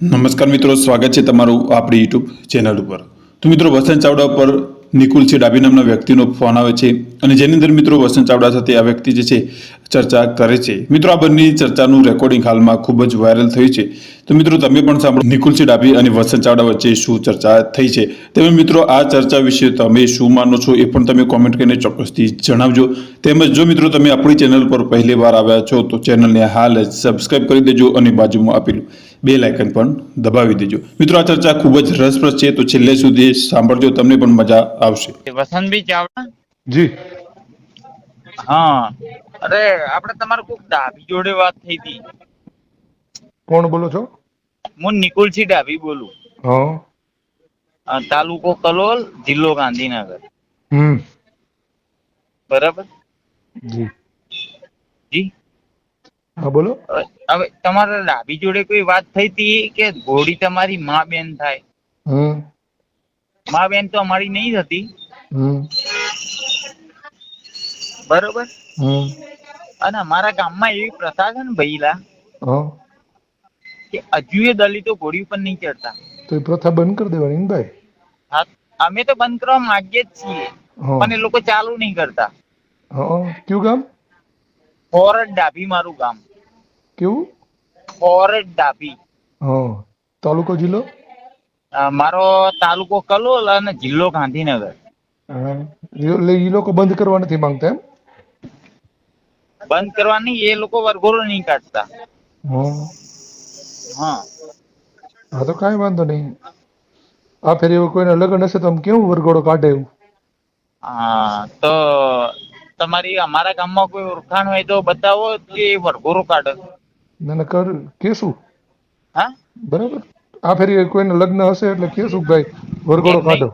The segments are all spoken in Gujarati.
નમસ્કાર મિત્રો, સ્વાગત છે તમારું આપણી યુટ્યુબ ચેનલ ઉપર. તો મિત્રો, વસંત ચાવડા ઉપર નિકુલ છે ડાબી નામના વ્યક્તિનો ફોન આવે છે અને જેની અંદર મિત્રો વસંત ચાવડા સાથે આ વ્યક્તિ જે છે ચર્ચા કરે છે. મિત્રો, આ બંને ચર્ચાનું રેકોર્ડિંગ હાલમાં ખૂબ જ વાયરલ થયું છે. તો મિત્રો, તમે પણ સાંભળો, નિકુલ છે ડાબી અને વસંત ચાવડા વચ્ચે શું ચર્ચા થઈ છે. તેમજ મિત્રો, આ ચર્ચા વિશે તમે શું માનો છો એ પણ તમે કોમેન્ટ કરીને ચોક્કસથી જણાવજો. તેમજ જો મિત્રો, તમે આપણી ચેનલ પર પહેલી વાર આવ્યા છો તો ચેનલને હાલ જ સબસ્ક્રાઇબ કરી દેજો અને બાજુમાં આપેલું બે લાયકન પણ દબાવી દેજો. મિત્રો આ ચર્ચા ખૂબ જ રસપ્રદ છે. તો છેલ્લે સુધી સાંભળજો. તમને પણ મજા આવશે. વસંતભાઈ ચાવડા? જી. હા. અરે આપણે તમારે કોઈક ડાભી જોડે વાત થઈ હતી. કોણ બોલો છો? હું નિકુલસિંહ ડાભી બોલું. હા. તાલુકો કલોલ જિલ્લો ગાંધીનગર. હમ. બરાબર? જી. જી. હા બોલો. હવે તમારા ડાબી જોડે કોઈ વાત થઈ હતી કે ઘોડી તમારી માં બેન થાય? હમ. મા બેન તો અમારી નહીં થતી હમ. બરોબર? હમ. અને અમારા ગામમાં એવી પ્રથા છે ને ભઈલા કે હજુ એ દલિતો ઘોડી ઉપર નહીં ચડતા. તો એ પ્રથા બંધ કરી દેવાની ને ભાઈ? હા અમે તો બંધ કરવા માંગીએ જ છીએ પણ એ લોકો ચાલુ નહીં કરતા. કયું ગામ? ફોરટ ડાભી મારું ગામ. કેવું ફોરટ ડાભી હા તાલુકો જિલ્લો? મારો તાલુકો કલોલ અને જિલ્લો ગાંધીનગર. એટલે એ લોકો બંધ કરવા નથી માંગતા એમ? બંધ કરવાની એ લોકો વરઘોડો નહીં કાઢતા. હા. હા તો કાંઈ વાંધો નહીં. આ ફેરી એવું કોઈને લગ્ન હશે તો આમ કેવું વરઘોડો કાઢે એવું? હા તો તમારી અમારા ગામમાં કોઈ ઓળખાણ હોય તો બતાવો કે વરઘોડો કાઢે. ના કર કેશું? હા? બરાબર. આ ફેરી કોઈને લગ્ન હશે એટલે કેશું ભાઈ વરઘોડો કાઢો.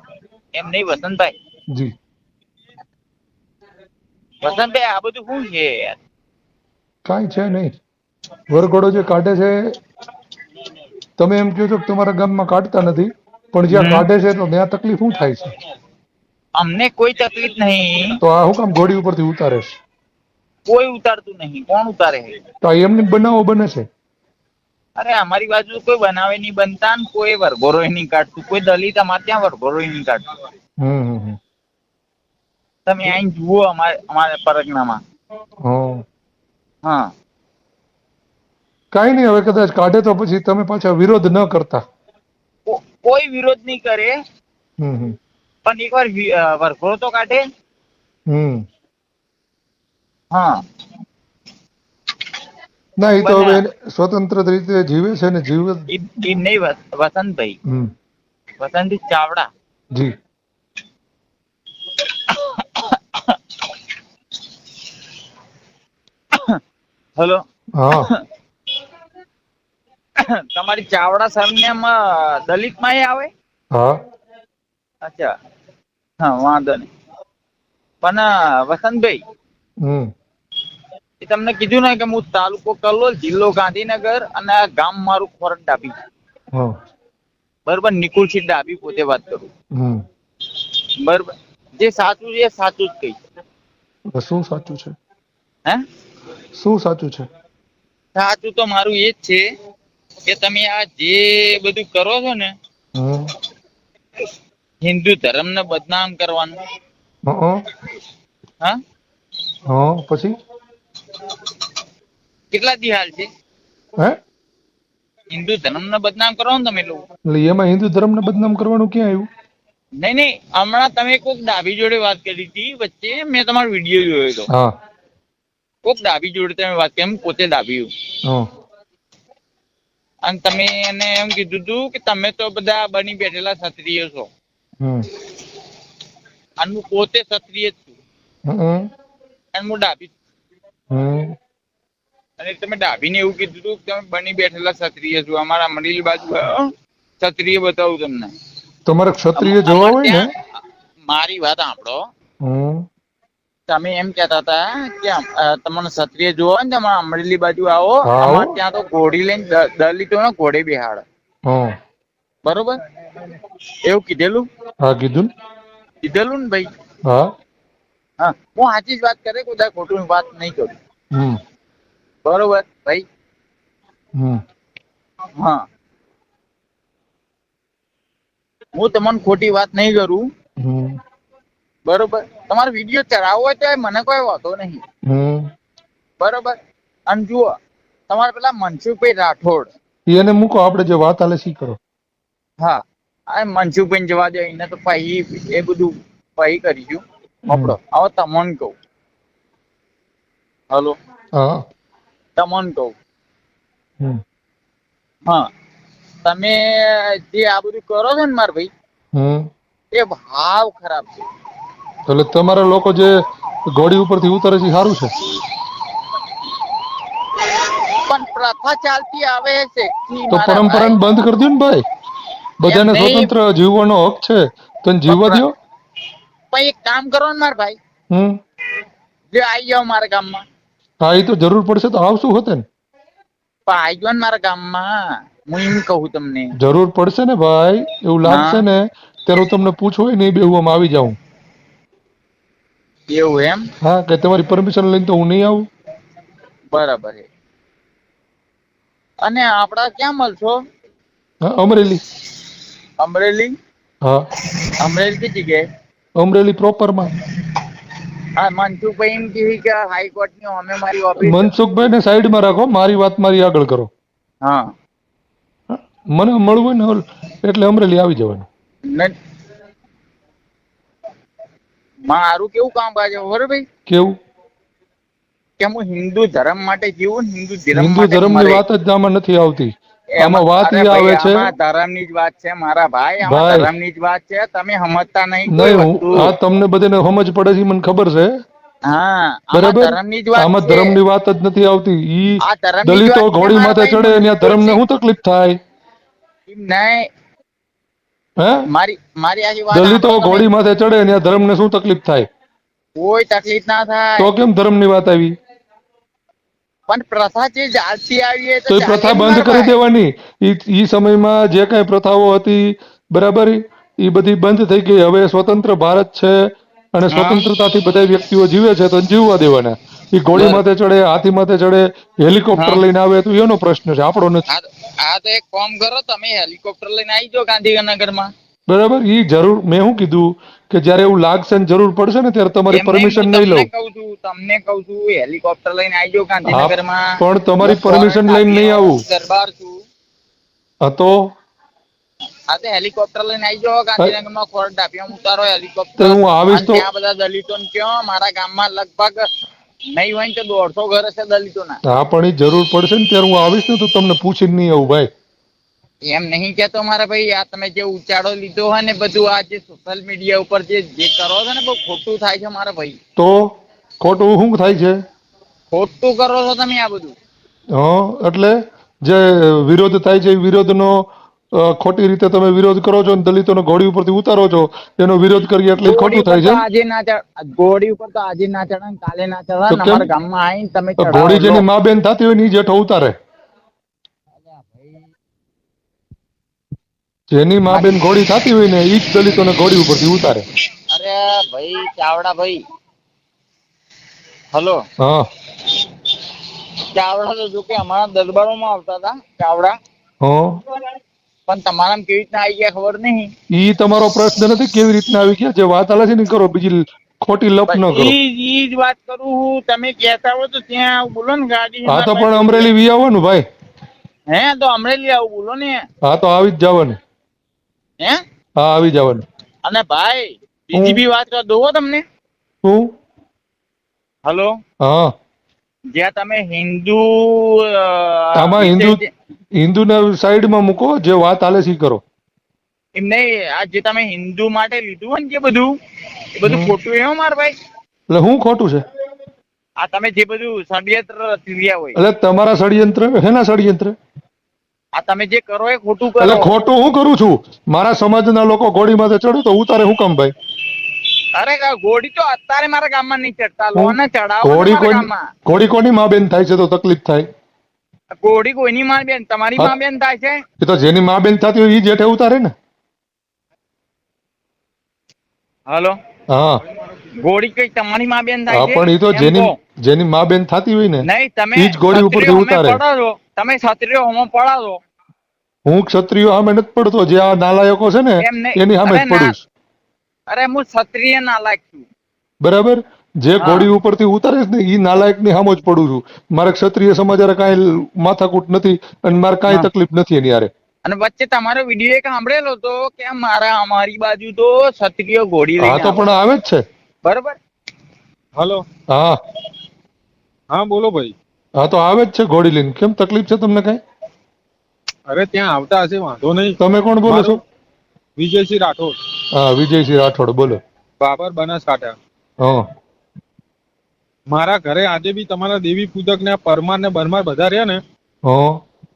એમ નહીં વસંતભાઈ. જી. વસંતભાઈ આ બધું શું છે? યાર? કાંઈ છે નહીં. વરઘોડો જે કાઢે છે તમે એમ કહો છો કે તમારા ગામમાં કાઢતા નથી પણ જ્યાં કાઢે છે તો ત્યાં તકલીફ શું થાય છે? અમને કોઈ તકલીફ નહીં. તો આ હું કામ ઘોડી ઉપરથી ઉતારે છે. કોઈ ઉતારતું નહીં. કોણ ઉતારે છે? તો એમની બનાવો બને છે. અરે અમારી બાજુ કોઈ બનાવે નહીં બનતા ને કોઈ વરઘોડો નહીં કાઢતું. કોઈ દલિત અમારે ત્યાં વરઘોડો નહીં કાઢતું. તમે અહીં જુઓ અમારે અમારા પરગનામાં હા. કઈ નહીં હવે કદાચ કાઢે તો પછી તમે પાછા વિરોધ ન કરતા. કોઈ વિરોધ નહીં કરે. પણ એકવાર વિ- અ, તો કાઢે. હમ. હા. ના એ તો હવે સ્વતંત્ર રીતે જીવે છે ને જીવે નહીં વસંતભાઈ હમ. ચાવડા. જી. હેલો. હા. તમારી ચાવડા સરનેમ દલિતમાં આવે? હા. અચ્છા. હા વાંધો નહીં. પણ વસંતભાઈ હમ. એ તમને કીધું ને કે હું તાલુકો કલોલ જિલ્લો ગાંધીનગર અને ગામ મારું ખોરટ ડાબી. બરોબર નિકુલસિંહ ડાબી પોતે વાત કરું. બરોબર. જે સાચું છે સાચું જ કહી શું સાચું છે? હે? શું સાચું છે? સાચું તો મારું એ જ છે કે તમે આ જે બધું કરો છો ને હિન્દુ હિન્દુ ધર્મને બદનામ કરવાનું. હા? હા પછી? કેટલા દી હાલ છે? હે? હિન્દુ ધર્મને બદનામ કરો ને તમે લોકો. એટલે એમાં હિન્દુ ધર્મને બદનામ કરવાનું ક્યાં આવ્યું? નહીં નહીં હમણાં તમે કોક ડાબી જોડે વાત કરી હતી વચ્ચે મેં તમારો વીડિયો જોયો હતો. હા. કોક ડાબી જોડે તમે વાત કરી પોતે ડાબી અને તમે એને એમ કીધું હતું કે તમે તો બધા બની બેઠેલા ક્ષત્રિય છો. હમ અને હું પોતે ક્ષત્રિય જ છું. અને હું ડાબી અને તમે ડાભીને એવું કીધું હતું કે તમે બની બેઠેલા ક્ષત્રિય છો. અમારા મંડળી બાજુ ક્ષત્રિય બતાવું તમને. તમારે ક્ષત્રિય જોવા હોય ને? મારી વાત સાંભળો. તમે એમ કહેતા હતા કે તમને ક્ષત્રિય જોવા ને તમારા અમરેલી બાજુ આવો. અમારે ત્યાં તો ઘોડી લઈને દલિતો ને ઘોડે બેહાડે. બરોબર? એવું કીધેલું? હા કીધું કીધેલું ને ભાઈ? હા. હા. હું સાચી જ વાત કરે કોઈ ખોટું વાત નહીં કરું. બરોબર ભાઈ? હા. હું તમને ખોટી વાત નહીં કરું. બરોબર. તમારો વીડિયો ચડાવવો હોય તો મને કોઈ વાંધો નહીં. હમ. બરોબર. અને જુઓ તમારે પેલા મનસુખભાઈ રાઠોડ. એને મૂકો આપણે જે વાત આલે શી કરો. હા. આ મનસુખભાઈ જવા દે એને તો પછી એ બધું પછી કરીશું. આપડો. આવો તમન કહું. હાલો? હા. તમન કહું. હા. તમે જે આ બધું કરો છો ને માર ભાઈ એ ભાવ ખરાબ છે. એટલે તમારા લોકો જે ઘોડી ઉપરથી ઉતરે છે સારું છે? પણ પ્રથા ચાલતી આવે છે. તો પરંપરાને બંધ કરી દો ને ભાઈ. બધાને. સ્વતંત્ર જીવવાનો હક છે. તને જીવવા દ્યો. પણ એક કામ કરો ને મારા ભાઈ. હમ. જે આવી જાઓ મારા ગામમાં. હા એ તો જરૂર પડશે તો આવશું હોતે ને. પણ આવી જાઓ ને મારા ગામમાં. હું એમ કહું તમને. જરૂર પડશે ને ભાઈ એવું લાગશે ને ત્યારે હું તમને પૂછું ને એ બે હું આમ આવી જાઉં. એવું એમ? હા કે તમારી પરમિશન લઈને તો હું નહીં આવું? બરાબર અને આપડા ક્યાં મળશો? અમરેલી. અમરેલી? હા. અમરેલી કઈ જગ્યાએ? અમરેલી પ્રોપરમાં હા મનસુખભાઈ એમ કહે કે હાઈકોર્ટની અમે મારી ઓફિસ મનસુખભાઈ ને સાઈડમાં રાખો મારી વાત મારી આગળ કરો. હા. મને મળવું હોય ને એટલે અમરેલી આવી જવાનું. મારું કેવું કામ બાજુ ખબર ભાઈ? કેવું? કે હું હિન્દુ ધર્મ માટે જીવું હિન્દુ ધર્મ હિન્દુ ધર્મની વાત જ આમાં નથી આવતી. એમાં- આમાં વાત એ આવે છે? ધર્મની જ વાત છે મારા ભાઈ ધર્મની જ વાત છે તમે સમજતા નહીં નહીં આ તમને બધાને સમજ પડે છે મને ખબર છે. બરાબર? ધર્મની જ વાત આમાં જ નથી આવતી. ઈ દલિતો ઘોડી માથે ચડે ધર્મ ને શું તકલીફ થાય? નહીં. હે? મારી મારી દલિતો ઘોડી માથે ચડે ધર્મ ને શું તકલીફ થાય? કોઈ તકલીફ ના થાય. તો કેમ ધર્મની વાત આવી? પણ પ્રથા જે ચાલતી આવી તો એ પ્રથા બંધ કરી દેવાની. ઈ ઈ સમયમાં જે કઈ પ્રથાઓ હતી બરાબર? એ બધી બંધ થઈ ગઈ. હવે સ્વતંત્ર ભારત છે અને સ્વતંત્રતાથી બધા વ્યક્તિઓ જીવે છે તો જીવવા દેવાના. એ ઘોડી માથે ચડે હાથી માથે ચડે હેલિકોપ્ટર લઈને આવે તો એનો પ્રશ્ન છે. આપણો નથી. આ તો- એક કામ કરો તમે હેલિકોપ્ટર લઈને આવી જાઓ ગાંધીનગરમાં. બરાબર? ઈ જરૂર મેં શું કીધું કે જ્યારે એવું લાગશે ને જરૂર પડશે ને ત્યારે તમારી પરમિશન નહીં લઉં. છું તમને કહું છું હેલિકોપ્ટર લઈને આવી જાઓ ગાંધીનગરમાં. પણ તમારી પરમિશન લઈને નહીં આવું. દરબાર છું. હા તો? આ તો હેલિકોપ્ટર લઈને આવી જાઓ ગાંધીનગરમાં ખોર ડાબીમાં ઉતારો હેલિકોપ્ટર. હું આવીશ તો- આ બધા દલિતો ને કયો મારા ગામમાં લગભગ નહીં હોય તો દોઢસો ઘર હશે દલિતોના. હા પણ એ જરૂર પડશે ને ત્યારે હું આવીશ ને તો તમને પૂછીને નહીં આવું ભાઈ. એમ નહીં કેતો મારા ભાઈ આ તમે જે ઉચાડો લીધો હોય ને બધું આ જે સોશિયલ મીડિયા ઉપર જે જે કરો છો ને બહુ ખોટું થાય છે મારા ભાઈ. તો ખોટું શું થાય છે? ખોટું કરો છો તમે આ બધું. હા એટલે જે વિરોધ થાય છે વિરોધનો ખોટી રીતે તમે વિરોધ કરો છો અને દલિતોને ઘોડી ઉપરથી ઉતારો છો એનો વિરોધ કરીએ એટલે ખોટું થાય છે આજે ના ચડ ઘોડી ઉપર તો આજે ના ચડે ને કાલે ના ચડે ને? અમારા ગામમાં આવીને તમે ઘોડી જેની મા બેન થતી હોયની જેઠો ઉતારે. જેની માં બેન ઘોડી થતી હોય ને ઈ જ દલિતોને ઘોડી ઉપરથી ઉતારે. અરે ભાઈ ચાવડા ભાઈ. હલો. હા. ચાવડા તો જો કે અમારા દરબારોમાં આવતા હતા ચાવડા. હા. પણ તમારા કેવી રીતના આવી ગયા ખબર નહીં. ઈ તમારો પ્રશ્ન નથી કેવી રીતના આવી ગયા? જે વાત આલે છે ને કરો બીજી ખોટી લપ ન કરો. ઈ ઈ જ વાત કરું હું. તમે કહેતા હો તો ત્યાં બોલો ને ગાડી હા તો પણ અમરેલી વી આવવાનું ભાઈ. હે તો અમરેલી આવું બોલો ને. હા તો આવી જ જવાનું. હે? હા આવી જવાનું અને ભાઈ બીજી બી વાત કર દઉં તમને. શું હલો? હા. જ્યાં તમે હિન્દુ આમાં હિન્દુ હિન્દુના સાઈડમાં મૂકો જે વાત હાલે છે કરો. એમ નહીં આ જે તમે હિન્દુ માટે લીધું હોય ને જે બધું એ બધું ખોટું એવો માર ભાઈ. એટલે શું ખોટું છે? આ તમે જે બધું ષડયંત્ર રહ્યા હોય. એટલે તમારા ષડયંત્ર હેના ષડયંત્ર? આ તમે જે કરો એ ખોટું એટલે કરો ખોટું હું કરું છું? મારા સમાજના લોકો ઘોડી માથે ચડે તો ઉતારે હું કામ ભાઈ? અરે ઘોડી તો અત્યારે મારા ગામમાં નહીં ચડતા. લો ને ચડાવો ઘોડી મારા ઘોડી કોની માં બેન થાય છે તો તકલીફ થાય? ઘોડી કોઈની માં બેન? તમારી. માં બેન થાય છે? એ તો જેની માં બેન થતી હોય એ જેઠે ઉતારે ને. હાલો? હા. ગોળી કઈ તમારી માં બેન થાય પણ એ તો જેની જેની મા બેન થતી હોય ને નહીં તમે ઈ જ ઘોડી ઉપરથી ઉતારે. તમે ક્ષત્રિયો હોમો પડાવો. હું ક્ષત્રિયો સામે નથી પડતો જે આ નાલાયકો છે ને એની સામે જ પડું અરે હું ક્ષત્રિય નાલાયક છું. બરાબર? જે ઘોડી ઉપરથી ઉતારે છે ને એ નાલાયકની સામે જ પડું છું. મારે ક્ષત્રિય સમાજ હારે કાંઈ માથાકૂટ નથી અને મારે કાંઈ તકલીફ નથી એની હારે અને વચ્ચે તમારો વીડિયો એક સાંભળેલો હતો કે મારા અમારી બાજુ તો ક્ષત્રિય ઘોડી હા તો પણ આવે જ છે. બરોબર? હલો. હા. હા બોલો ભાઈ. હા તો આવે જ છે ઘોડી લઈને. કેમ તકલીફ છે તમને કઈ? અરે ત્યાં આવતા હશે વાંધો નહીં. તમે કોણ બોલો છો? વિજયસિંહ રાઠોડ. હા વિજયસિંહ રાઠોડ બોલો. બાબર બનાસકાંઠા. હા. મારા ઘરે આજે બી તમારા દેવી પૂજક ને પરમાર ને બરમાર બધા રહ્યા ને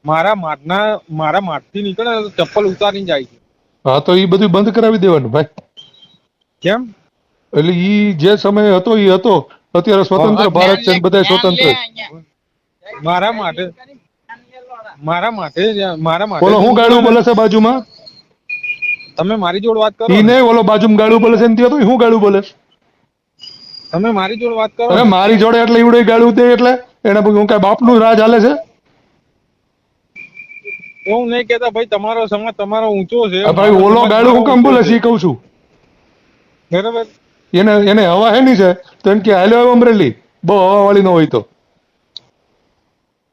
મારા માટના મારા માટથી નીકળે ચપ્પલ ઉતારીને જાય છે. હા તો ઈ બધું બંધ કરાવી દેવાનું ભાઈ. કેમ? એટલે ઈ જે સમય હતો ઈ હતો. અત્યારે સ્વતંત્ર ભારત છે બધા સ્વતંત્ર. મારા માટે મારા માટે મારા માટે બોલો હું ગાળું બોલે છે બાજુમાં? તમે મારી જોડ વાત કરો ઈને ને. ઓલો બાજુમાં ગાળું બોલે છે ને તો હું ગાળું બોલે? તમે મારી જોડ વાત કરો અરે મારી જોડે એટલે ઈવડે ગાળું દે એટલે? એને હું કઈ બાપનું રાજ હાલે છે? હું નહીં કેતા ભાઈ તમારો સમાજ તમારો ઊંચો છે. ભાઈ ઓલો ગાળું હું કેમ બોલે છે કહું છું. બરાબર. એને એને હવા હેની છે? તો એમ કે હાલ્યો અમરેલી? બહુ હવા વાળી ન હોય તો.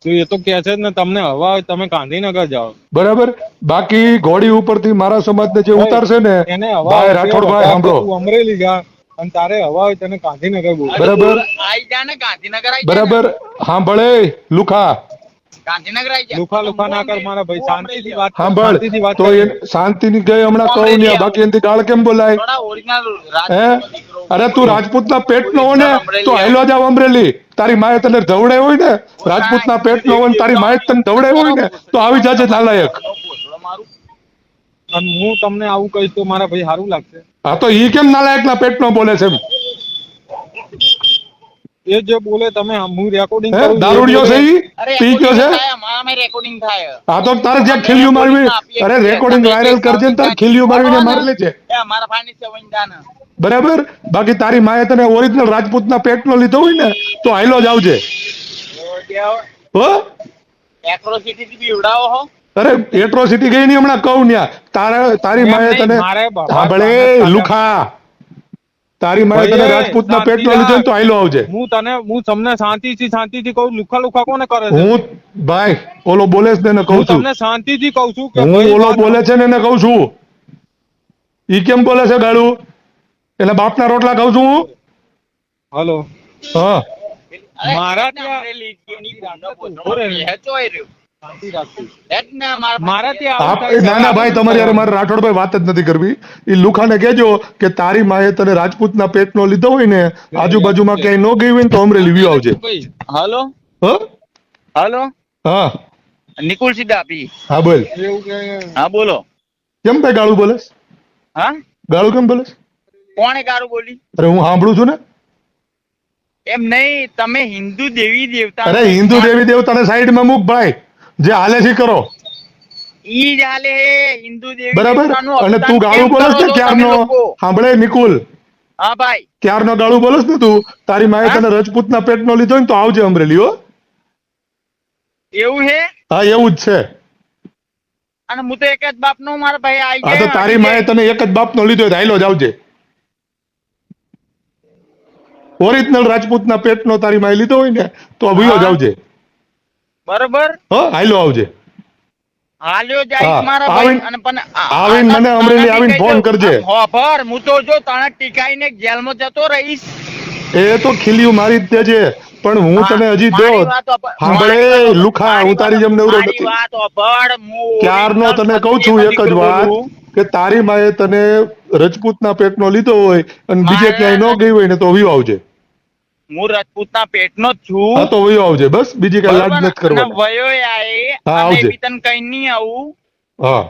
તો એ તો કે છે ને તમને હવા હોય તમે ગાંધીનગર જાઓ. બરાબર? બાકી ઘોડી ઉપરથી મારા સમાજને જે ઉતારશે ને એને હવા રાઠોડભાઈ સાંભળો. અમરેલી જા અને તારે હવા હોય તને ગાંધીનગર બોલ બરાબર? આઈ જા ને ગાંધીનગર આઈ બરાબર? સાંભળે લુખા. ગાંધીનગર આઈ જા લુખા લુખા ના કર મારા ભાઈ શાંતિથી વાત સાંભળ તો એ શાંતિની ગઈ હમણાં કહું ને બાકી એનાથી ગાળ કેમ બોલાય? હે? અરે તું રાજપૂતના પેટનો હો ને તો હેલો જાવ અમરેલી. તારી માએ તને ધવડે હોય ને રાજપૂતના પેટનો હોય ને તારી માએ તને ધવડે હોય ને તો આવી જાજે નાલાયક. અને હું તમને આવું કહીશ તો મારા ભાઈ સારું લાગશે. હા તો ઈ કેમ નાલાયકના પેટનો બોલે છે એમ? એ જે બોલે તમે હું રેકોર્ડિંગ કરું દારૂડિયો છે ઈ? પી ગયો છે? થાય રેકોર્ડિંગ થાય. હા તો તારે જે ખીલ્યું મારવી અરે રેકોર્ડિંગ વાયરલ કરજે તારે ખીલ્યું મારવીને માર લેજે એ અમારા ફાની વંદાના. બરાબર? બાકી તારી માએ તને ઓરિજિનલ રાજપૂતના પેટનો લીધો હોય ને તો હાઈલો જ આવજે. હો? એક્રોસિટી થી બીવડાવો હો. અરે એટ્રોસિટી ગઈ નહીં હમણાં કહું ન્યા. તારે તારી માએ તને મારે સાંભળે. લુખા. તારી માએ તને રાજપૂતના પેટનો લીધો તો આઈલો આવજે હું તને હું તમને શાંતિથી શાંતિથી કહું લુખા લુખા કોને કરે છે હું ભાઈ ઓલો બોલે છે ને કહું છું તમને શાંતિથી કહું છું કે હું ઓલો બોલે છે ને એને કહું છું ઈ કેમ બોલે છે ગાળું એટલે બાપના રોટલા ખાઉં છું હું હલો હા મારા ત્યાં- મારા મારા ત્યાં આવું ના ના ભાઈ તમારી યાર મારે રાઠોડભાઈ વાત જ નથી કરવી. એ લુખાને કહેજો કે તારી માએ તને રાજપૂતના પેટનો લીધો હોય ને આજુબાજુમાં ક્યાંય ન ગઈ હોય ને તો અમરેલી વ્યુ આવજે હાલો હલો? હ? હલો? હા. નિકુલ સિદ્ધાપી હા બોલ. હા બોલો. કેમ ભાઈ ગાળું બોલે હા? ગાળું કેમ બોલે કોણે ગાળું બોલી? અરે હું સાંભળું છું ને. એમ નહીં તમે હિન્દુ દેવી દેવતા અરે હિન્દુ દેવી દેવતાને સાઈડમાં મૂક ભાઈ. જે હાલે છે કરો. ઈ જ હાલે હિન્દુ દેવી બરાબર? અને તું ગાળું બોલો ને છો ક્યારનો? સાંભળે નિકુલ. હા ભાઈ. ક્યારનો ગાળું બોલો ને તું? તારી માએ? તને રજપૂતના પેટનો લીધો ને તો આવજે અમરેલી હો. એવું હે? હા એવું જ છે. અને હું તો એક જ બાપ નો મારા ભાઈ આઈ હા તો તારી આવી માએ તને એક જ બાપનો લીધો હોય તો હાઈલો જ આવજે. ઓરિજિનલ રાજપૂતના પેટનો તારી માએ લીધો હોય ને તો અભિયો જ. આવજે. બરોબર હો હાલો આવજે હાલ્યો જાય મારા ભાઈ અને પણ આવીને મને અમરેલી આવીને ફોન કરજે. હોભળ, હું તો જો તને ટીકાઈને જેલમાં જતો રહીશ એ તો ખીલ્યું મારી જ દેજે પણ હું તને હજી દો સાંભળે. લુખા, હું તારી જેમ નવરો નથી. ક્યારનો તને કહું છું એક જ વાત કે તારી માએ તને રજપૂતના પેટનો લીધો હોય અને બીજે ક્યાંય ન ગઈ હોય ને તો વિયો આવજે હું રાજપૂતના પેટનો જ છું. હા તો વયો આવજે બસ. બીજી કઈ લાજ નથી કરવાની. વયો આય. અને આવજે. કઈ નહીં આવું. હા.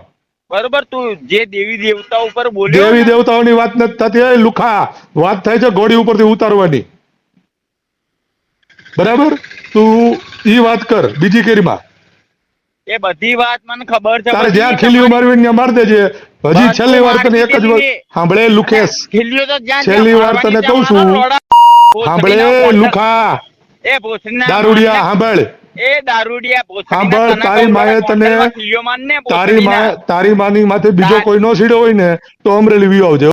બરોબર? તું જે દેવી દેવતા ઉપર બોલ્યો દેવી દેવતાઓની વાત નથી થતી. એ લુખા. વાત થાય છે ઘોડી ઉપરથી ઉતારવાની. બરાબર? તું ઈ વાત કર. બીજી કેરીમાં. એ બધી વાત મને ખબર છે. તારે જ્યાં તમારી- મારવી ત્યાં માર દેજે. હજી છેલ્લી વાર તને એક જ વાર સાંભળે લુખેશ. ખીલ્યો તો જ્યાં છેલ્લી વાર તને કહું છું. સાંભળે લુખા. એ ભોસડીના દારૂડિયા સાંભળ એ દારૂડિયા સાંભળ, તારી માએ તને- તારી ભોસડીના. તારી માની માથે બીજો કોઈ નો સીડો હોય ને તો અમરેલી વી આવજે